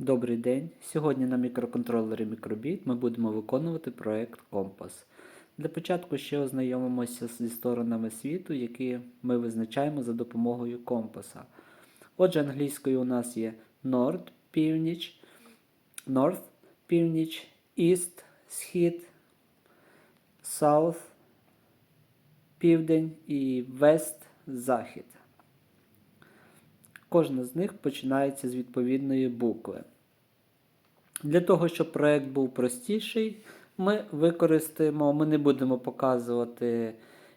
Добрий день! Сьогодні на мікроконтролері Microbit ми будемо виконувати проект Компас. Для початку ще ознайомимося зі сторонами світу, які ми визначаємо за допомогою компаса. Отже, англійською у нас є Nord, північ, North, північ, East, схід, South, південь і West, захід. Кожна з них починається з відповідної букви. Для того, щоб проєкт був простіший, ми використаємо, ми не будемо показувати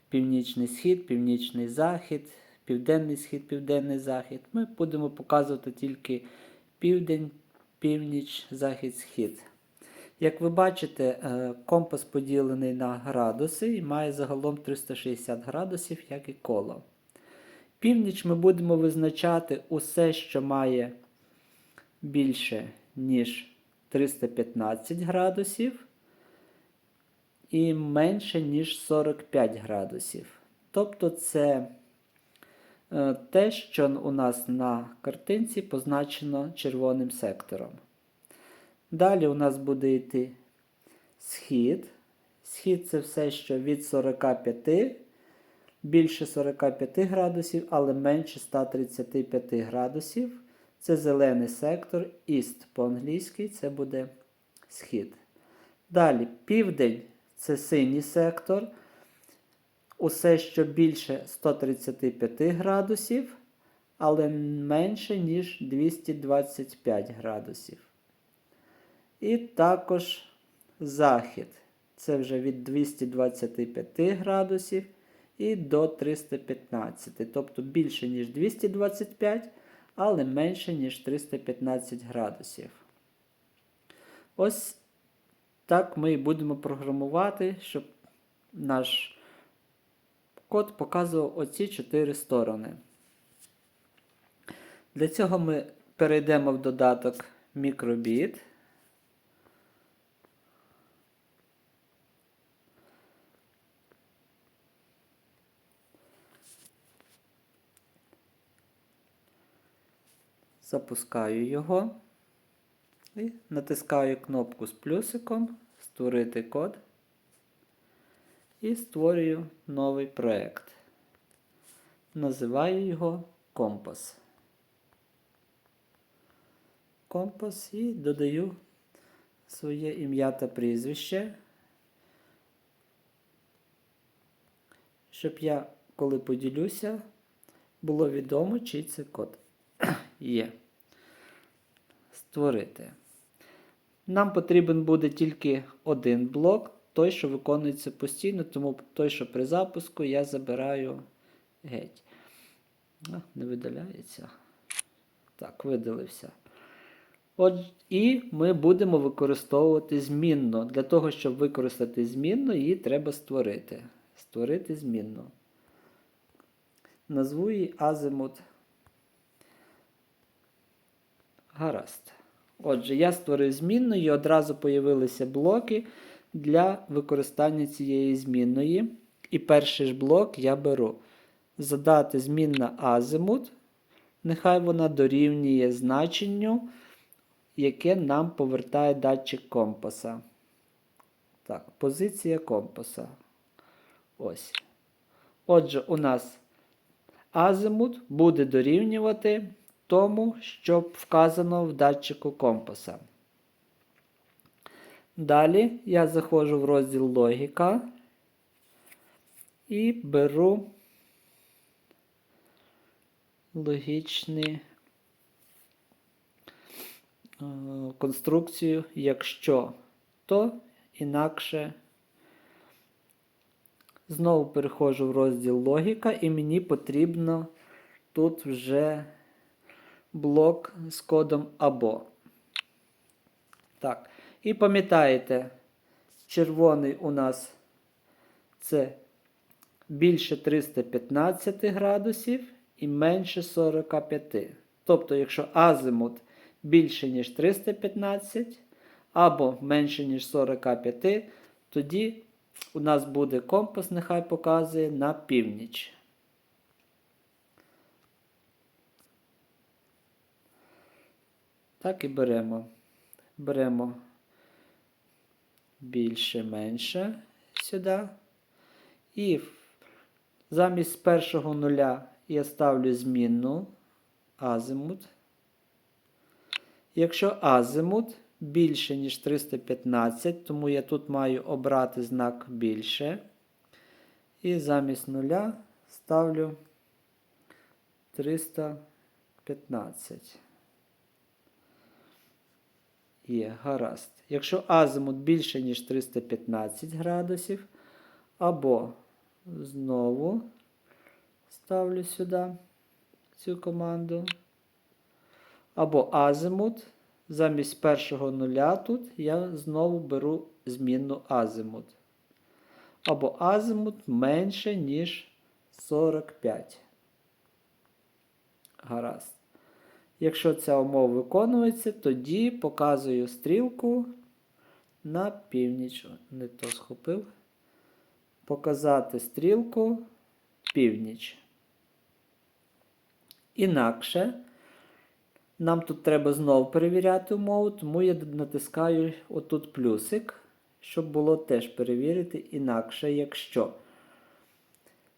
північний схід, північний захід, південний схід, південний захід. Ми будемо показувати тільки південь, північ, захід, схід. Як ви бачите, е, компас поділений на градуси і має загалом 360 градусів, як і коло. Північ ми будемо визначати усе, що має більше, ніж 315 градусів, і менше, ніж 45 градусів. Тобто це е, те, що у нас на картинці позначено червоним сектором. Далі у нас буде йти схід. Схід це все, що від 45 більше 45 градусів, але менше 135 градусів. Це зелений сектор, East по-англійськи це буде схід. Далі південь це синій сектор. Усе, що більше 135 градусів, але менше, ніж 225 градусів. І також захід. Це вже від 225 градусів і до 315. Тобто більше, ніж 225, але менше, ніж 315 градусів. Ось так ми і будемо програмувати, щоб наш код показував оці чотири сторони. Для цього ми перейдемо в додаток Microbit. Запускаю його і натискаю кнопку з плюсиком Створити код і створюю новий проєкт. Називаю його Компас. Компас і додаю своє ім'я та прізвище, щоб я, коли поділюся, було відомо, чий це код є. Створити. Нам потрібен буде тільки один блок, той, що виконується постійно, тому той, що при запуску, я забираю геть. А, не видаляється. Так, видалився. От, І ми будемо використовувати змінну. Для того, щоб використати змінну, її треба створити. Створити змінну. Назву її Азимут. Гаразд. Отже, я створив змінну і одразу появилися блоки для використання цієї змінної. І перший ж блок я беру. Задати змінна азимут. Нехай вона дорівнює значенню, яке нам повертає датчик компаса. Так, позиція компаса. Ось. Отже, у нас азимут буде дорівнювати тому, що вказано в датчику компаса. Далі я заходжу в розділ логіка і беру логічну е, конструкцію, якщо то інакше. Знову переходжу в розділ логіка, і мені потрібно тут вже блок з кодом або. Так. І пам'ятаєте, червоний у нас це більше 315 градусів і менше 45. Тобто, якщо азимут більше, ніж 315 або менше, ніж 45, тоді у нас буде компас, нехай показує на північ. Так і беремо. Беремо більше, менше сюди. І замість першого нуля я ставлю змінну азимут. Якщо азимут більше, ніж 315, тому я тут маю обрати знак більше. І замість нуля ставлю 315. Є, гаразд. Якщо азимут більше, ніж 315 градусів, або знову ставлю сюди цю команду, або азимут, замість першого нуля тут я знову беру змінну азимут. Або азимут менше, ніж 45. Гаразд. Якщо ця умова виконується, тоді показую стрілку на північ. Не то схопив. Показати стрілку північ. Інакше нам тут треба знову перевіряти умову, тому я натискаю отут плюсик, щоб було теж перевірити інакше, якщо.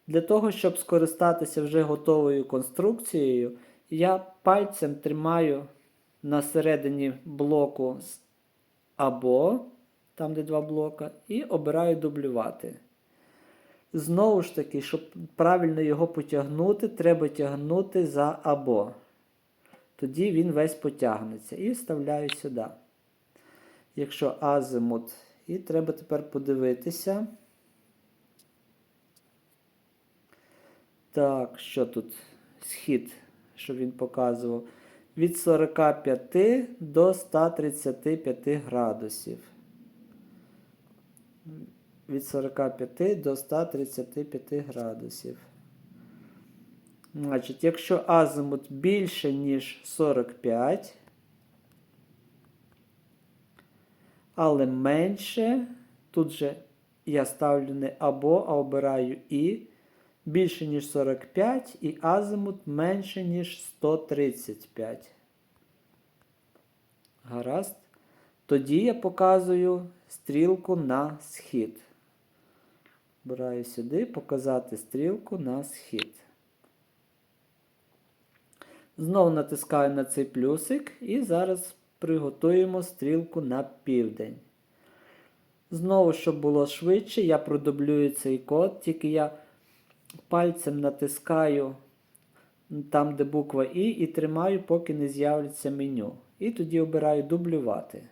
Для того, щоб скористатися вже готовою конструкцією, я пальцем тримаю на середині блоку або, там де два блока, і обираю дублювати. Знову ж таки, щоб правильно його потягнути, треба тягнути за або. Тоді він весь потягнеться. І вставляю сюди. Якщо азимут, і треба тепер подивитися. Так, що тут? Схід, що він показував. Від 45 до 135 градусів. Від 45 до 135 градусів. Значить, якщо азимут більше, ніж 45, але менше, тут же я ставлю не або, а обираю і. Більше, ніж 45, і азимут менше, ніж 135. Гаразд. Тоді я показую стрілку на схід. Обираю сюди показати стрілку на схід. Знову натискаю на цей плюсик і зараз приготуємо стрілку на південь. Знову, щоб було швидше, я продублюю цей код, тільки я пальцем натискаю там, де буква І, і тримаю, поки не з'явиться меню. І тоді обираю дублювати.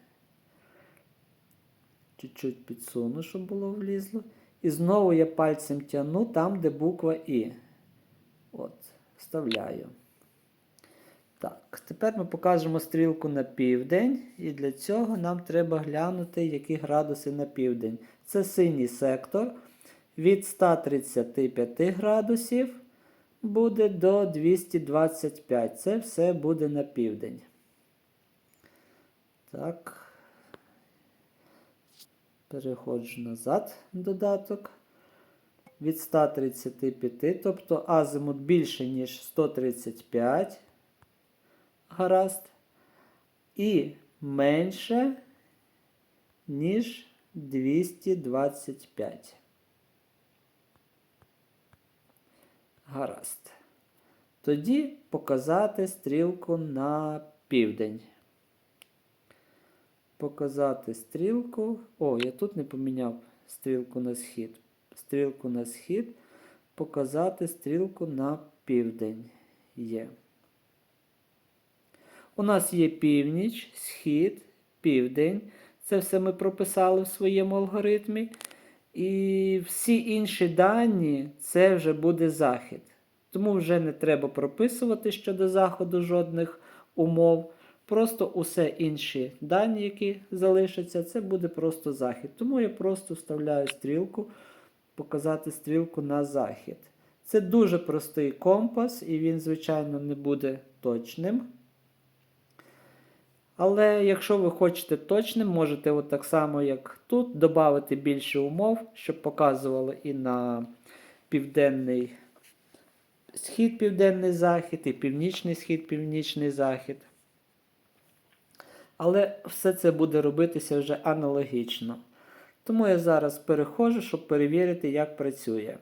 Чуть-чуть підсуну, щоб було влізло. І знову я пальцем тягну там, де буква І. От, вставляю. Так, тепер ми покажемо стрілку на південь. І для цього нам треба глянути, які градуси на південь. Це синій сектор. Від 135 градусів буде до 225. Це все буде на південь. Так. Переходжу назад додаток. Від 135, тобто азимут більше, ніж 135. Гаразд. І менше, ніж 225. Гаразд. Тоді показати стрілку на південь. Показати стрілку. О, я тут не поміняв стрілку на схід. Стрілку на схід. Показати стрілку на південь. Є. У нас є північ, схід, південь. Це все ми прописали в своєму алгоритмі. І всі інші дані це вже буде захід. Тому вже не треба прописувати щодо заходу жодних умов. Просто усе інші дані, які залишаться, це буде просто захід. Тому я просто вставляю стрілку, показати стрілку на захід. Це дуже простий компас, і він, звичайно, не буде точним. Але якщо ви хочете точним, можете от так само, як тут, додати більше умов, щоб показували і на південний схід, південний захід, і північний схід, північний захід. Але все це буде робитися вже аналогічно. Тому я зараз переходжу, щоб перевірити, як працює.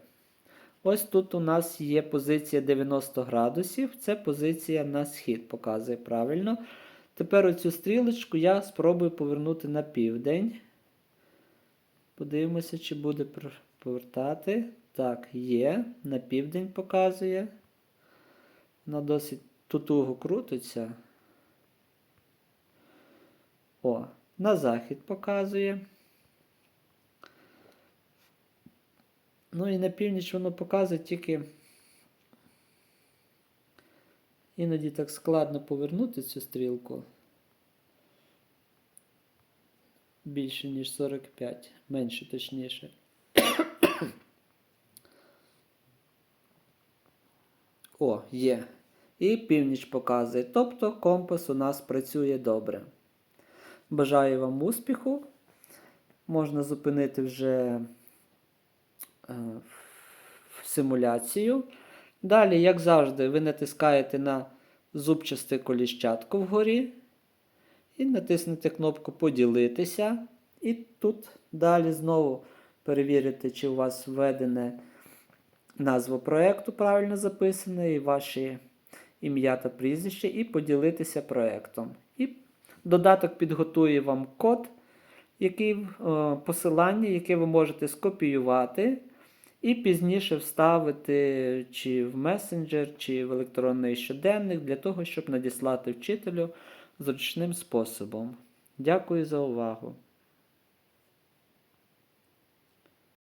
Ось тут у нас є позиція 90 градусів. Це позиція на схід, показує правильно. Тепер оцю стрілочку я спробую повернути на південь. Подивимося, чи буде повертати. Так, є. На південь показує. Вона досить тутуго крутиться. О, на захід показує. Ну і на північ воно показує тільки. Іноді так складно повернути цю стрілку. Більше, ніж 45, менше точніше. О, є. І північ показує. Тобто компас у нас працює добре. Бажаю вам успіху. Можна зупинити вже е, симуляцію. Далі, як завжди, ви натискаєте на зубчасте коліщатко вгорі. І натиснете кнопку Поділитися. І тут далі знову перевірите, чи у вас введене назва проєкту правильно записане, і ваші ім'я та прізвище, і поділитися проєктом. І додаток підготує вам код, який, е, посилання, яке ви можете скопіювати. І пізніше вставити чи в месенджер, чи в електронний щоденник для того, щоб надіслати вчителю зручним способом. Дякую за увагу!